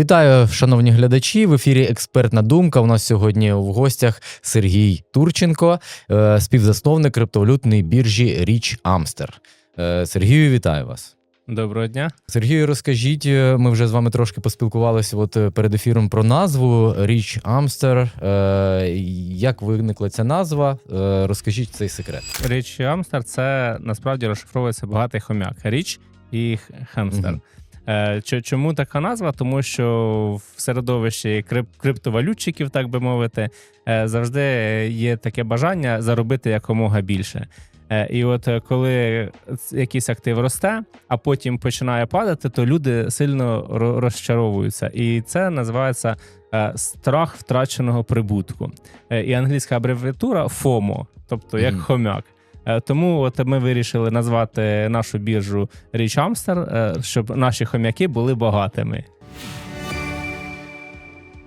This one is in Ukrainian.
Вітаю, шановні глядачі. В ефірі Експертна думка. У нас сьогодні в гостях Сергій Турченко, е, співзасновник криптовалютної біржі Річ Амстер. Е, Сергію, вітаю вас. Доброго дня. Сергію, розкажіть, е, ми вже з вами трошки поспілкувалися от перед ефіром про назву Річ Амстер. Як виникла ця назва? Розкажіть цей секрет. Річ Амстер це насправді розшифровується багатий хомяк. Річ і хемстер. Мгм. Е, чо- Чому така назва? Тому що в середовищі крип- криптовалютчиків, так би мовити, е, завжди є таке бажання заробити якомога більше. Е, І от коли якийсь актив росте, а потім починає падати, то люди сильно розчаровуються. І це називається страх втраченого прибутку. І англійська абревіатура FOMO, тобто як Мгм. хомяк. Е, Тому от ми вирішили назвати нашу біржу Річ Амстер, щоб наші хомяки були багатими.